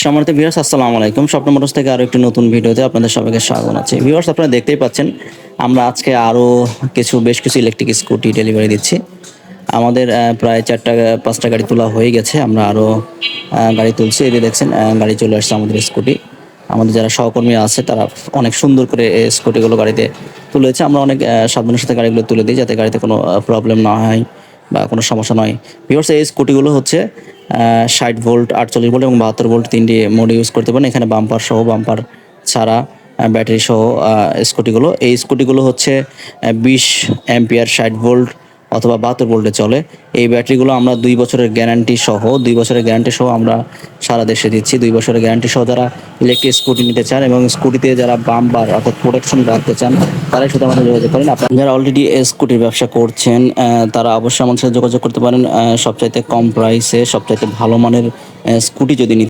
সম্মানিত ভিউয়ার্স আসসালামু আলাইকুম। স্বপ্ন মোটরস থেকে আরও একটি নতুন ভিডিওতে আপনাদের সবাইকে স্বাগত আছে ভিউয়ার্স আপনারা দেখতেই পাচ্ছেন আমরা আজকে আরও কিছু বেশ কিছু ইলেকট্রিক স্কুটি ডেলিভারি দিচ্ছি। আমাদের প্রায় চারটা পাঁচটা গাড়ি তোলা হয়ে গেছে। আমরা আরও আহ, গাড়ি তুলছি। যে দেখছেন গাড়ি চলে আসছে আমাদের স্কুটি আমাদের যারা সহকর্মী আছে তারা অনেক সুন্দর করে স্কুটিগুলো গাড়িতে তুলেছে। আমরা অনেক সাবধানের সাথে গাড়িগুলো তুলে দিই যাতে গাড়িতে কোনো প্রবলেম না হয় বা কোনো সমস্যা নয়। ভিউয়ার্স এই স্কুটিগুলো হচ্ছে ষাট ভোল্ট, আটচল্লিশ ভোল্ট এবং বাহাত্তর ভোল্ট তিনটি মোড ইউজ করতে পারেন। এখানে বাম্পার সহ বাম্পার ছাড়া ব্যাটারি সহ স্কুটিগুলো এই স্কুটিগুলো হচ্ছে বিশ অ্যাম্পিয়ার ষাট ভোল্ট অথবা বাহাত্তর ভোল্টে চলে। এই ব্যাটারিগুলো আমরা দুই বছরের গ্যারান্টি সহ, দুই বছরের গ্যারান্টি সহ আমরা সারা দেশে দিচ্ছি। দুই বছরের গ্যারান্টি সহ যারা ইলেকট্রিক স্কুটি নিতে চান এবং স্কুটিতে যারা বাম্পার অর্থাৎ প্রোটেকশন রাখতে চান, তারাই শুধু আমাদের যোগাযোগ করেন। আপনারা যারা অলরেডি স্কুটির ব্যবসা করছেন তারা অবশ্যই আমাদের সাথে যোগাযোগ করতে পারেন। সবচাইতে কম প্রাইসে সবচাইতে ভালো মানের স্কুটি যদি